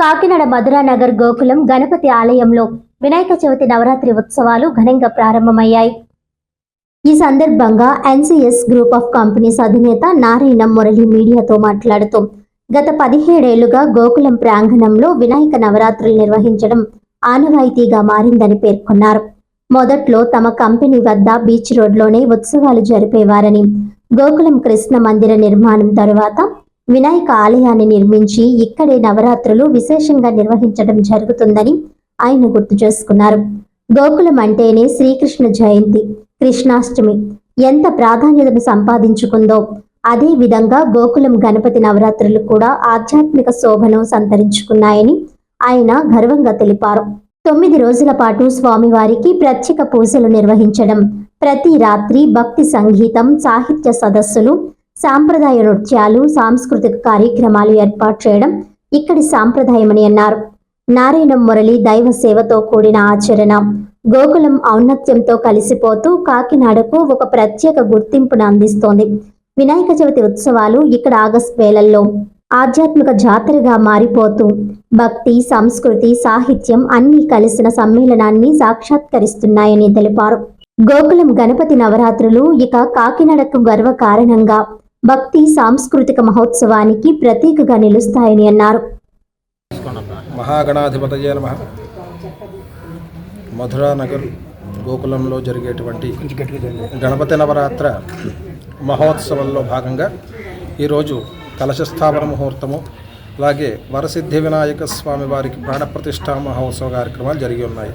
కాకినాడ మధురానగర్ గోకులం గణపతి ఆలయంలో వినాయక చవితి నవరాత్రి ఉత్సవాలు ఘనంగా ప్రారంభమయ్యాయి. ఈ సందర్భంగా ఎన్సీఎస్ గ్రూప్ ఆఫ్ కంపెనీస్ అధినేత నారాయణ మురళి మీడియాతో మాట్లాడుతూ గత పదిహేడేళ్ళుగా గోకులం ప్రాంగణంలో వినాయక నవరాత్రులు నిర్వహించడం ఆనవాయితీగా మారిందని పేర్కొన్నారు. మొదట్లో తమ కంపెనీ వద్ద బీచ్ రోడ్లోనే ఉత్సవాలు జరిపేవారని గోకులం కృష్ణ మందిర నిర్మాణం తరువాత వినాయక ఆలయాన్ని నిర్మించి ఇక్కడే నవరాత్రులు విశేషంగా నిర్వహించడం జరుగుతుందని ఆయన గుర్తు చేసుకున్నారు. గోకులం అంటేనే శ్రీకృష్ణ జయంతి కృష్ణాష్టమి. ఎంత ప్రాధాన్యతను సంపాదించుకుందో అదే విధంగా గోకులం గణపతి నవరాత్రులు కూడా ఆధ్యాత్మిక శోభను సంతరించుకున్నాయని ఆయన గర్వంగా తెలిపారు. తొమ్మిది రోజుల పాటు స్వామివారికి ప్రత్యేక పూజలు నిర్వహించడం ప్రతి రాత్రి భక్తి సంగీతం సాహిత్య సదస్సులు సాంప్రదాయ నృత్యాలు సాంస్కృతిక కార్యక్రమాలు ఏర్పాటు చేయడం ఇక్కడి సాంప్రదాయమని అన్నారు. నారాయణం మురళి దైవ సేవతో కూడిన ఆచరణ గోకులం ఔన్నత్యంతో కలిసిపోతూ కాకినాడకు ఒక ప్రత్యేక గుర్తింపును అందిస్తోంది. వినాయక చవితి ఉత్సవాలు ఇక్కడ ఆగస్టు వేలల్లో ఆధ్యాత్మిక జాతరగా మారిపోతూ భక్తి సంస్కృతి సాహిత్యం అన్నీ కలిసిన సమ్మేళనాన్ని సాక్షాత్కరిస్తున్నాయని తెలిపారు. గోకులం గణపతి నవరాత్రులు ఇక కాకినాడకు గర్వ కారణంగా భక్తి సాంస్కృతిక మహోత్సవానికి ప్రతీకగా నిలుస్తాయని అన్నారు. మహాగణాధిపతయ నమ. మధురానగర్ గోకులంలో జరిగేటువంటి గణపతి నవరాత్ర మహోత్సవంలో భాగంగా ఈరోజు కలశస్థాపన ముహూర్తము అలాగే వరసిద్ధి వినాయక స్వామి వారికి ప్రాణప్రతిష్ఠా మహోత్సవ కార్యక్రమాలు జరిగి ఉన్నాయి.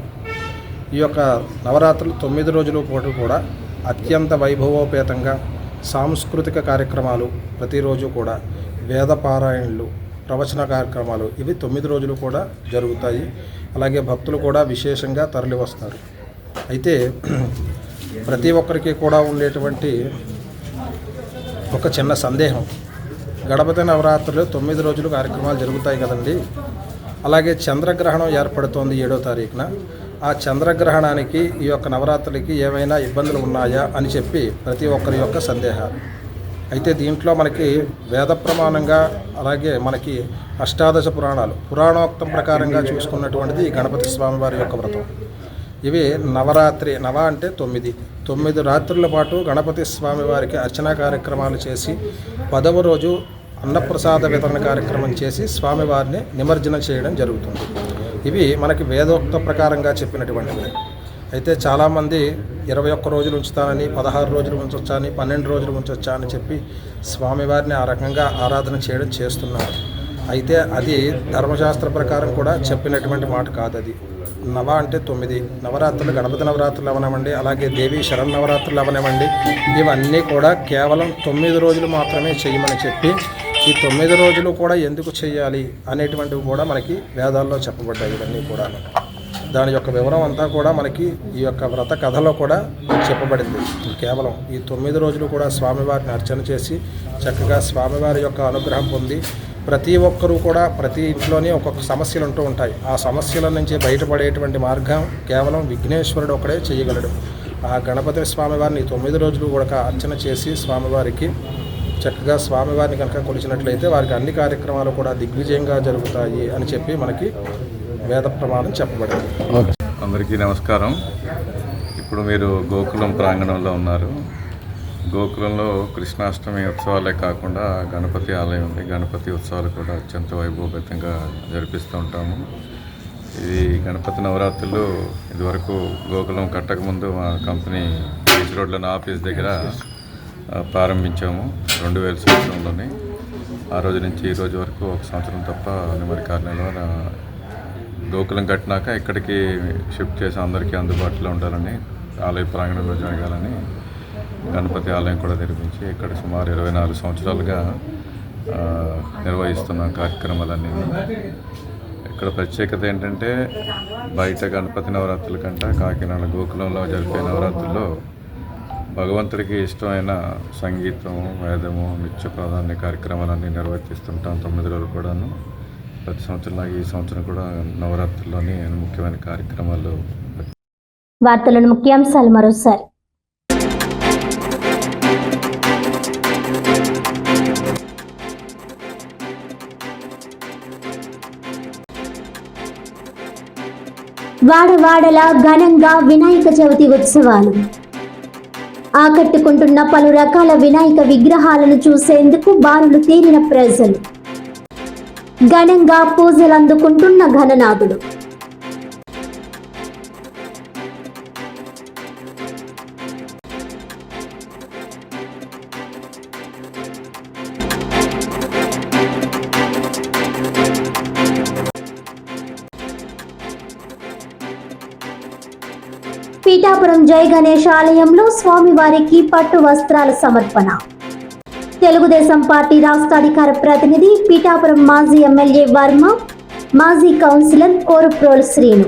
ఈ యొక్క నవరాత్రులు తొమ్మిది రోజుల పాటు కూడా అత్యంత వైభవోపేతంగా సాంస్కృతిక కార్యక్రమాలు ప్రతిరోజు కూడా వేద పారాయణలు ప్రవచన కార్యక్రమాలు ఇవి తొమ్మిది రోజులు కూడా జరుగుతాయి. అలాగే భక్తులు కూడా విశేషంగా తరలి వస్తారు అయితే ప్రతి ఒక్కరికి కూడా ఉండేటువంటి ఒక చిన్న సందేహం. గణపతి నవరాత్రులు తొమ్మిది రోజులు కార్యక్రమాలు జరుగుతాయి కదండి. అలాగే చంద్రగ్రహణం ఏర్పడుతోంది ఏడో తారీఖున. ఆ చంద్రగ్రహణానికి ఈ యొక్క నవరాత్రులకి ఏమైనా ఇబ్బందులు ఉన్నాయా అని చెప్పి ప్రతి ఒక్కరి యొక్క సందేహాలు అయితే దీంట్లో మనకి వేద ప్రమాణంగా అలాగే మనకి అష్టాదశ పురాణాలు పురాణోక్తం ప్రకారంగా చూసుకున్నటువంటిది ఈ గణపతి స్వామి వారి యొక్క వ్రతం. ఇవి నవరాత్రి నవ అంటే తొమ్మిది. తొమ్మిది రాత్రుల పాటు గణపతి స్వామి వారికి అర్చనా కార్యక్రమాలు చేసి పదవ రోజు అన్నప్రసాద వితరణ కార్యక్రమం చేసి స్వామివారిని నిమజ్జనం చేయడం జరుగుతుంది. ఇవి మనకి వేదోక్త ప్రకారంగా చెప్పినటువంటివి. అయితే చాలామంది ఇరవై ఒక్క రోజులు ఉంచుతానని పదహారు రోజులు ఉంచొచ్చని పన్నెండు రోజులు ఉంచొచ్చా అని చెప్పి స్వామివారిని ఆ రకంగా ఆరాధన చేయడం చేస్తున్నారు. అయితే అది ధర్మశాస్త్ర ప్రకారం కూడా చెప్పినటువంటి మాట కాదు అది. నవ అంటే తొమ్మిది నవరాత్రులు గణపతి నవరాత్రులు అవనివ్వండి అలాగే దేవి శరణ్ నవరాత్రులు అవనివ్వండి ఇవన్నీ కూడా కేవలం తొమ్మిది రోజులు మాత్రమే చేయమని చెప్పి ఈ తొమ్మిది రోజులు కూడా ఎందుకు చేయాలి అనేటువంటివి కూడా మనకి వేదాల్లో చెప్పబడ్డాయి ఇవన్నీ కూడా దాని యొక్క వివరం అంతా కూడా మనకి ఈ యొక్క వ్రత కథలో కూడా చెప్పబడింది. కేవలం ఈ తొమ్మిది రోజులు కూడా స్వామివారిని అర్చన చేసి చక్కగా స్వామివారి యొక్క అనుగ్రహం పొంది ప్రతి ఒక్కరూ కూడా ప్రతి ఇంట్లోనే ఒక్కొక్క సమస్యలు ఉంటూ ఉంటాయి. ఆ సమస్యల నుంచి బయటపడేటువంటి మార్గం కేవలం విఘ్నేశ్వరుడు ఒకడే చేయగలడు. ఆ గణపతి స్వామివారిని తొమ్మిది రోజులు కూడా అర్చన చేసి స్వామివారికి చక్కగా స్వామివారిని కనుక కొలిచినట్లయితే వారికి అన్ని కార్యక్రమాలు కూడా దిగ్విజయంగా జరుగుతాయి అని చెప్పి మనకి వేద ప్రమాణం చెప్పబడింది. అందరికీ నమస్కారం. ఇప్పుడు మీరు గోకులం ప్రాంగణంలో ఉన్నారు. గోకులంలో కృష్ణాష్టమి ఉత్సవాలే కాకుండా గణపతి ఆలయం ఉంది. గణపతి ఉత్సవాలు కూడా అత్యంత వైభవపేతంగా జరిపిస్తూ ఉంటాము. ఇది గణపతి నవరాత్రులు ఇదివరకు గోకులం కట్టకముందు మా కంపెనీ బీచ్ రోడ్లోని ఆఫీస్ దగ్గర ప్రారంభించాము. రెండు వేల సంవత్సరంలోనే ఆ రోజు నుంచి ఈ రోజు వరకు ఒక సంవత్సరం తప్ప నెమరి కార్యాలయంలో గోకులం కట్టినాక ఇక్కడికి షిఫ్ట్ చేసి అందరికీ అందుబాటులో ఉండాలని ఆలయ ప్రాంగణంలో జరగాలని గణపతి ఆలయం కూడా నిర్మించి ఇక్కడ సుమారు ఇరవై నాలుగు సంవత్సరాలుగా నిర్వహిస్తున్న కార్యక్రమాలన్నీ. ఇక్కడ ప్రత్యేకత ఏంటంటే బయట గణపతి నవరాత్రుల కంటే కాకినాడ గోకులంలో జరిపే నవరాత్రుల్లో భగవంతుడికి ఇష్టమైన సంగీతం వేదము నృత్య ప్రాధాన్య కార్యక్రమాలన్నీ నిర్వర్తిస్తుంటాం తొమ్మిది రోజులు కూడాను. ప్రతి సంవత్సరం ఈ సంవత్సరం కూడా నవరాత్రిలోని ముఖ్యమైన కార్యక్రమాలు వార్తలను ముఖ్యాంశాలు మరోసారి. వాడవాడలా ఘనంగా వినాయక చవితి ఉత్సవాలు. ఆకట్టుకుంటున్న పలు రకాల వినాయక విగ్రహాలను చూసేందుకు బారులు తీరిన ప్రజలు. ఘనంగా పూజలు అందుకుంటున్న ఘననాథుడు పీఠాపురం జై గణేష్ ఆలయంలో స్వామివారికి పట్టు వస్త్రాల సమర్పణ. తెలుగుదేశం పార్టీ రాష్ట్ర అధికార ప్రతినిధి పీఠాపురం మాజీ ఎమ్మెల్యే వర్మ మాజీ కౌన్సిలర్ కోరుప్రోల్ శ్రీను.